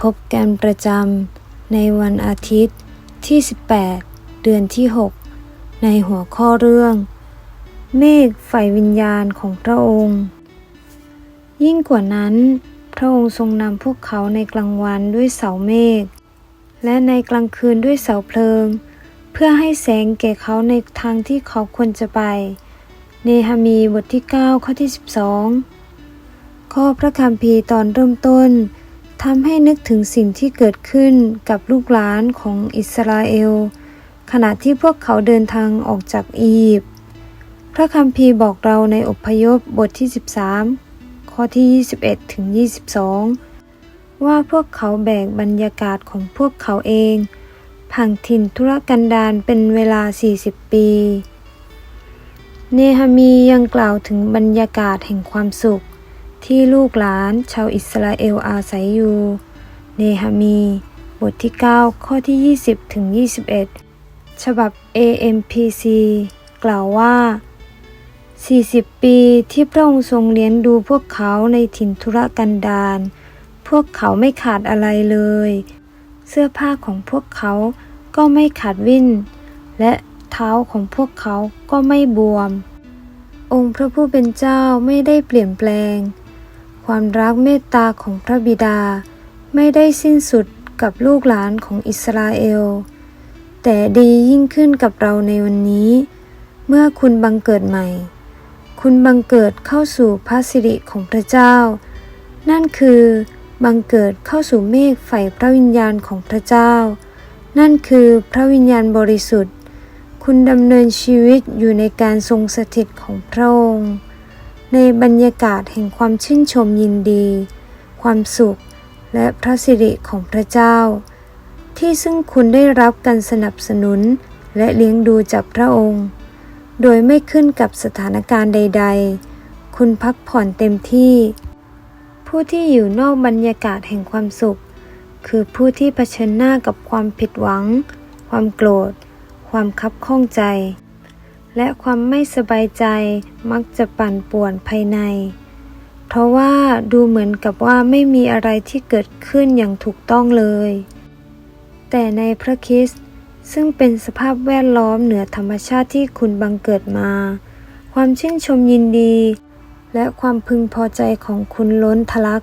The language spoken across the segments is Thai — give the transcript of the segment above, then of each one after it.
พบกันประจำในวันอาทิตย์ที่ 18 เดือนที่ 6 ในหัวข้อเรื่อง เมฆฝ่ายวิญญาณของพระองค์ ยิ่งกว่านั้น พระองค์ทรงนำพวกเขาในกลางวันด้วยเสาเมฆ และในกลางคืนด้วยเสาเพลิง เพื่อให้แสงแก่เขาในทางที่เขาควรจะไป เนหามีบทที่ 9 ข้อที่ 12 ข้อพระคัมภีร์ตอนเริ่มต้น ทำให้นึกถึงสิ่งที่เกิดขึ้นกับลูกหลานของอิสราเอล ขณะที่พวกเขาเดินทางออกจากอียิปต์พระคัมภีร์บอกเราในอพยพบทที่ 13 ข้อที่ 21ถึง22 ว่าพวกเขาแบกบรรยากาศของพวกเขาเองผังถิ่นธุรกันดารเป็นเวลา 40 ปี เนหามียังกล่าวถึงบรรยากาศแห่งความสุข ที่ลูกหลานชาวอิสราเอลอาศัยอยู่ เนหามี บทที่ 9 ข้อที่ 20 ถึง 21 ฉบับ AMPC กล่าวว่า 40 ปีที่พระองค์ทรงเลี้ยงดูพวกเขาในถิ่นธุรกันดารพวกเขาไม่ขาดอะไรเลย เสื้อผ้าของพวกเขาก็ไม่ขาดวิ่น และเท้าของพวกเขาก็ไม่บวม องค์พระผู้เป็นเจ้าไม่ได้เปลี่ยนแปลง ความรักเมตตาของพระบิดา ไม่ได้สิ้นสุดกับลูกหลานของอิสราเอล แต่ดียิ่งขึ้นกับเราในวันนี้ เมื่อคุณบังเกิดใหม่ คุณบังเกิดเข้าสู่พระสิริของพระเจ้า นั่นคือบังเกิดเข้าสู่เมฆไฟพระวิญญาณของพระเจ้า นั่นคือพระวิญญาณบริสุทธิ์ คุณดำเนินชีวิตอยู่ในการทรงสถิตของพระองค์ ในบรรยากาศแห่งความชื่นชมยินดี ความสุข และพระสิริของพระเจ้า ที่ซึ่งคุณได้รับการสนับสนุนและเลี้ยงดูจากพระองค์ โดยไม่ขึ้นกับสถานการณ์ใด ๆ คุณพักผ่อนเต็มที่ ผู้ที่อยู่นอกบรรยากาศแห่งความสุข คือผู้ที่เผชิญหน้ากับความผิดหวัง ความโกรธ ความคับข้องใจ และความไม่สบายใจมักจะปั่นป่วนภายใน เพราะว่าดูเหมือนกับว่าไม่มีอะไรที่เกิดขึ้นอย่างถูกต้องเลย แต่ในพระคิสซึ่งเป็นสภาพแวดล้อมเหนือธรรมชาติที่คุณบังเกิดมา ความชื่นชมยินดี และความพึงพอใจของคุณล้นทะลัก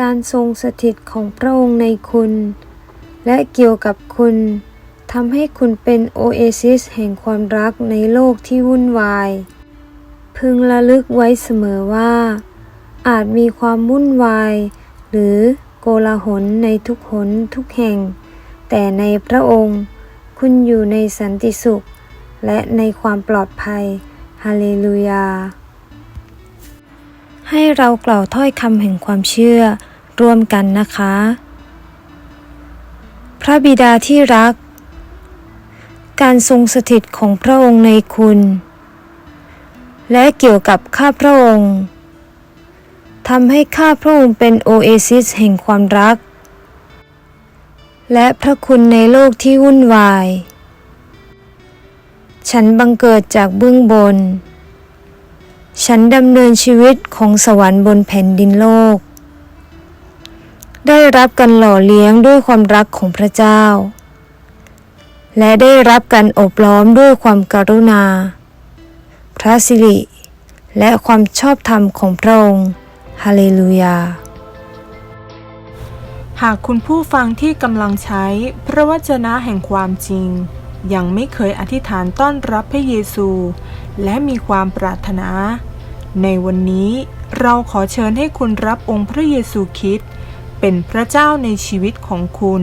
การทรงสถิตของพระองค์ในคุณ และเกี่ยวกับคุณ ทำให้คุณเป็นโอเอซิสแห่งความรักในโลกที่วุ่นวาย พึงระลึกไว้เสมอว่า อาจมีความวุ่นวาย หรือโกลาหลในทุกหนทุกแห่ง แต่ในพระองค์ คุณอยู่ในสันติสุข และในความปลอดภัย ฮาเลลูยา ให้เรากล่าวถ้อยคำแห่งความเชื่อร่วมกันนะคะ พระบิดาที่รัก การทรงสถิตของพระองค์ในคุณ และเกี่ยวกับข้าพระองค์ทำให้ข้าพระองค์เป็นโอเอซิสแห่งความรัก และพระคุณในโลกที่วุ่นวาย ฉันบังเกิดจากเบื้องบน ฉันดำเนินชีวิตของสวรรค์บนแผ่นดินโลก ได้รับการหล่อเลี้ยงด้วยความรักของพระเจ้า และได้รับการอบล้อมด้วยความกรุณา พระสิริ และความชอบธรรมของพระองค์ ฮาเลลูยา หากคุณผู้ฟังที่กำลังใช้พระวจนะแห่งความจริง ยังไม่เคยอธิษฐานต้อนรับพระเยซู และมีความปรารถนา ในวันนี้เราขอเชิญให้คุณรับองค์พระเยซูคริสต์เป็นพระเจ้าในชีวิตของคุณ